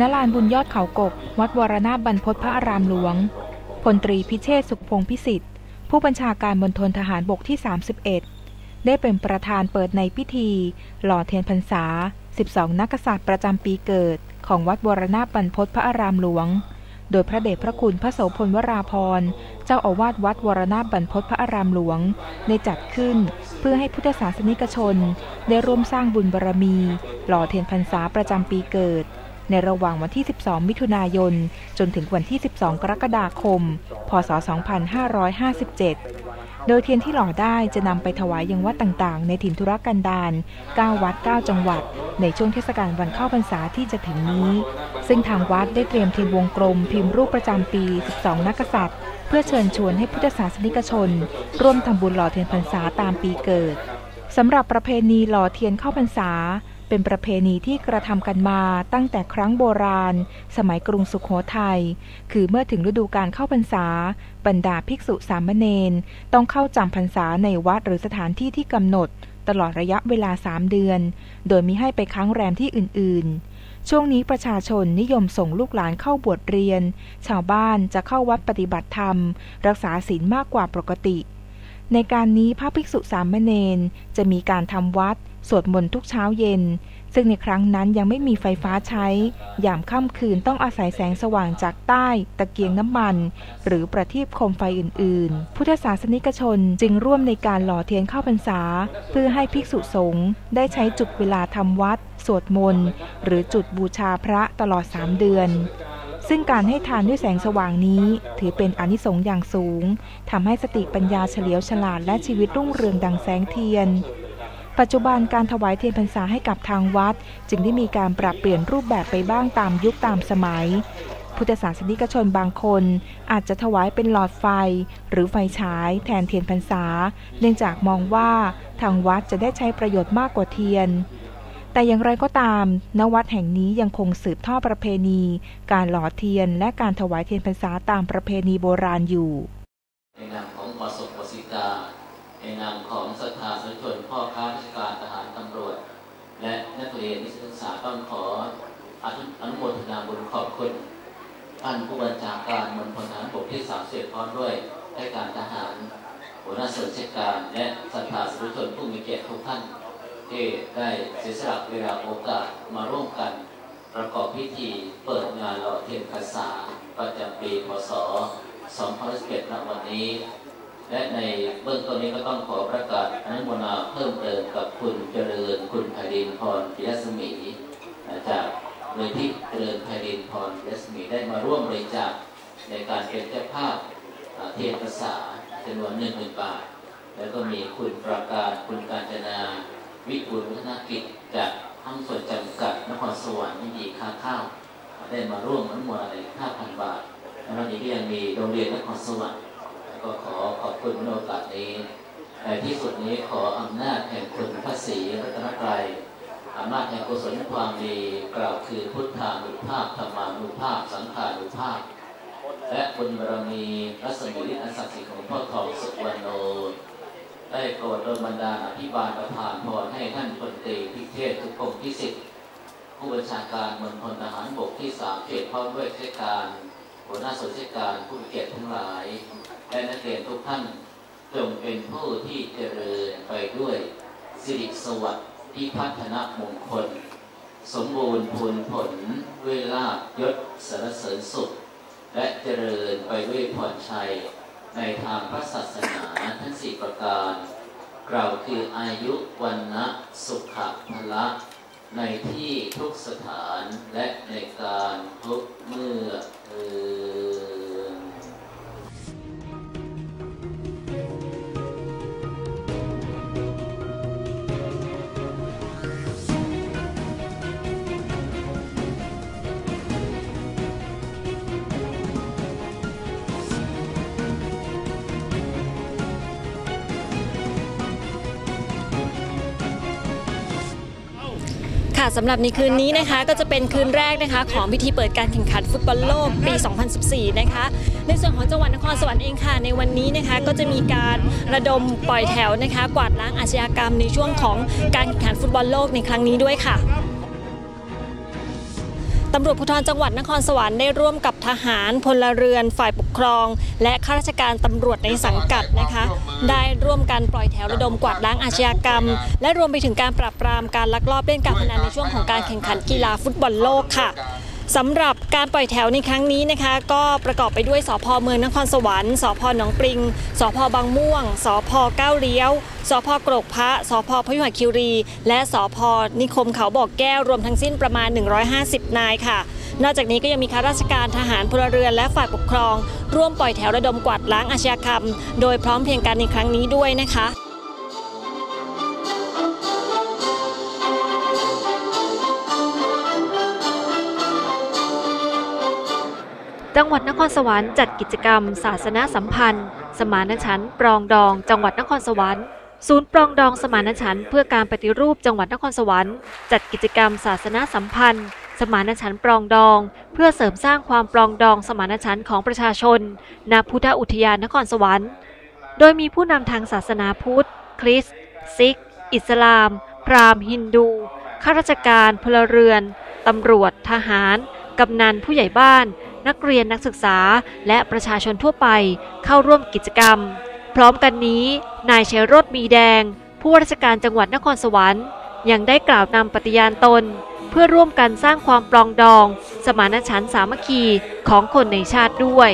ณลานบุญยอดเขากบวัดวรนาบรรพตพระอารามหลวง พลตรีพิเชษสุขพงศ์พิสิทธิ์ ผู้บัญชาการมณฑลทหารบกที่ 31 ได้เป็นประธานเปิดในพิธี หล่อเทียนพรรษา 12 นักษัตริย์ประจำปีเกิด ของวัดวรนาบรรพตพระอารามหลวง โดยพระเดชพระคุณพระโสพลวราพร เจ้าอาวาสวัดวรนาบรรพตพระอารามหลวง ได้จัดขึ้น เพื่อให้พุทธศาสนิกชน ได้ร่วมสร้างบุญบารมี หล่อเทียนพรรษาประจำปีเกิด ในระหว่างวันที่ 12 มิถุนายน จนถึงวันที่ 12 กรกฎาคม พศ 2557 โดยเทียนที่หล่อได้จะนำไปถวายยังวัดต่างๆ ในถิ่นธุรกันดาร 9 วัด 9 จังหวัด ในช่วงเทศกาลวันเข้าพรรษาที่จะถึงนี้ ซึ่งทางวัดได้เตรียมเทียนวงกลม พิมพ์รูปประจำปี 12 นักษัตริย์ เพื่อเชิญชวนให้พุทธศาสนิกชน ร่วมทำบุญหล่อเทียนพรรษาตามปีเกิดสำหรับประเพณีหล่อเทียนเข้าพรรษา เป็นประเพณีที่กระทำกันมาตั้งแต่ครั้งโบราณ สมัยกรุงสุขโขทยัย คือเมื่อถึงฤดูการเข้าพรรษา บรรดาภิกษุสามเณรต้องเข้าจำพรรษาในวัดหรือสถานที่ที่กำหนด ตลอดระยะเวลาสามเดือน โดยมิให้ไปค้างแรมที่อื่น ๆ ช่วงนี้ประชาชนนิยมส่งลูกหลานเข้าบวชเรียน ชาวบ้านจะเข้าวัดปฏิบัติธรรม รักษาศีลมากกว่าปกติ ในการนี้พระภิกษุสามเณรจะมีการทำวัด สวดมนต์ทุกเช้าเย็น ซึ่งในครั้งนั้นยังไม่มีไฟฟ้าใช้ ยามค่ำคืนต้องอาศัยแสงสว่างจากใต้ตะเกียงน้ำมัน หรือประทีปโคมไฟอื่น ๆ พุทธศาสนิกชนจึงร่วมในการหล่อเทียนเข้าพรรษา เพื่อให้ภิกษุสงฆ์ได้ใช้จุดเวลาทำวัด สวดมนต์ หรือจุดบูชาพระตลอดสามเดือนซึ่งการให้ทานด้วยแสงสว่างนี้ ถือเป็นอนิสงส์อย่างสูง ทำให้สติปัญญาเฉลียวฉลาดและชีวิตรุ่งเรืองดังแสงเทียน ปัจจุบันการถวายเทียนพรรษาให้กับทางวัด จึงได้มีการปรับเปลี่ยนรูปแบบไปบ้างตามยุคตามสมัย พุทธศาสนิกชนบางคน อาจจะถวายเป็นหลอดไฟ หรือไฟฉาย แทนเทียนพรรษา เนื่องจากมองว่าทางวัดจะได้ใช้ประโยชน์มากกว่าเทียนแต่อย่างไรก็ตาม ณ วัดแห่งนี้ยังคงสืบทอดประเพณี การหล่อเทียนและการถวายเทียนพรรษาตามประเพณีโบราณอยู่ ในนามของวสกวสิกาในนามของ ศึกษาต้องขออนุโมทนาบุญขอบคุณท่านผู้บัญชาการมณฑลทหารบกที่สามสิบพร้อมด้วยให้การทหาร หัวหน้าส่วนราชการและศรัทธาสุชนผู้มีเกียรติทุกท่านที่ได้เสียสละเวลาโอกาสมาร่วมกัน ประกอบพิธีเปิดงานหล่อเทียนพรรษาประจำปีพศ2011ณวันนี้ และในเบื้องต้นนี้ก็ต้องขอประกาศอนุโมทนาเพิ่มเติมกับคุณเจริญคุณไพรินพรปิยสมีจากมูลที่เจริญไพรินพรปิยสมีได้มาร่วมบริจาคในการเป็นเจ้าภาพเทียนภาษาจำนวนหนึ่งหมื่นบาท แล้วก็มีคุณประการคุณการจนาวิบูลวัฒนกิจจากห้างส่วนจำกัดนครสวรรค์ยินดีค้าข้าวได้มาร่วมอนุโมทนาอีก5,000 บาท แล้วนอกจากนี้ก็ยังมีโรงเรียนนครสวรรค์ ก็ขอขอบคุณโอกาสนี้ในที่สุดนี้ขออำนาจแห่งคุณพระศรีรัตนตรัยอำนาจแห่งกุศลความดีกล่าวคือพุทธานุภาพธรรมานุภาพ สังขานุภาพ และบุญบารมีรัศมีอันศักดิ์สิทธิ์ของพ่อทองสุวรรณโนได้โปรดโดนบันดาลอภิบาลประทานพรให้ท่านพลตรีพิเทศทุกพงพิสิทธิ์ผู้บัญชาการมณฑลทหารบกที่สามเขตพร้อมด้วยข้าราชการ หัวหน้าส่วนราชการผู้เกียรติทั้งหลาย และนักเรียนทุกท่านจงเป็นผู้ที่เจริญไปด้วยสิริสวัสดิ์ที่พัฒนมงคล สมบูรณ์ผลผลด้วยลาบยศสรรเสริญสุข และเจริญไปด้วยพรชัย ในทางพระศาสนาทั้งสี่ประการกล่าวคืออายุวันนะสุขะพละในที่ทุกสถานและในการทุกเมื่อ ค่ะสำหรับในคืนนี้นะคะก็จะเป็นคืนแรกนะคะ ของพิธีเปิดการแข่งขันฟุตบอลโลกปี 2014 นะคะ ในส่วนของจังหวัดนครสวรรค์เองค่ะ ในวันนี้นะคะก็จะมีการระดมปล่อยแถวนะคะ กวาดล้างอาชญากรรมในช่วงของการแข่งขันฟุตบอลโลกในครั้งนี้ด้วยค่ะ ตำรวจภูธรจังหวัดนครสวรรค์ได้ร่วมกับทหารพลเรือนฝ่ายปกครอง และข้าราชการตำรวจในสังกัดนะคะ ได้ร่วมกันปล่อยแถวระดมกวาดล้างอาชญากรรม และรวมไปถึงการปราบปรามการลักลอบเล่นการพนันในช่วงของการแข่งขันกีฬาฟุตบอลโลกค่ะ สำหรับการปล่อยแถวในครั้งนี้นะคะ ก็ประกอบไปด้วยสพเมืองนครสวรรค์สพหนองปริงสพบางม่วงสพก้าวเลี้ยวสพกรกพระสพพยุหคิรี และสพนิคมเขาบอกแก้วรวมทั้งสิ้นประมาณ 150 นายค่ะ นอกจากนี้ก็ยังมีข้าราชการทหารพลเรือนและฝ่ายปกครอง ร่วมปล่อยแถวระดมกวาดล้างอาชญากรรม โดยพร้อมเพียงกันในครั้งนี้ด้วยนะคะ จังหวัดนครสวรรค์จัดกิจกรรม ศาสนาสัมพันธ์ สมานฉันท์ปรองดอง จังหวัดนครสวรรค์ศูนย์ปรองดองสมานฉันท์เพื่อการปฏิรูปจังหวัดนครสวรรค์จัดกิจกรรม ศาสนาสัมพันธ์ สมานฉันท์ปรองดอง เพื่อเสริมสร้างความปรองดองสมานฉันท์ของประชาชนณพุทธอุทยานนครสวรรค์ โดยมีผู้นำทางศาสนาพุทธ คริสต์ซิก อิสลาม พราหมณ์ ฮินดูข้าราชการพลเรือนตำรวจ ทหาร กำนันผู้ใหญ่บ้าน นักเรียนนักศึกษา และประชาชนทั่วไปเข้าร่วมกิจกรรม พร้อมกันนี้ นายชัยรถมีแดง ผู้ว่าราชการจังหวัดนครสวรรค์ ยังได้กล่าวนำปฏิญาณตน เพื่อร่วมกันสร้างความปรองดอง สมานฉันท์สามัคคีของคนในชาติด้วย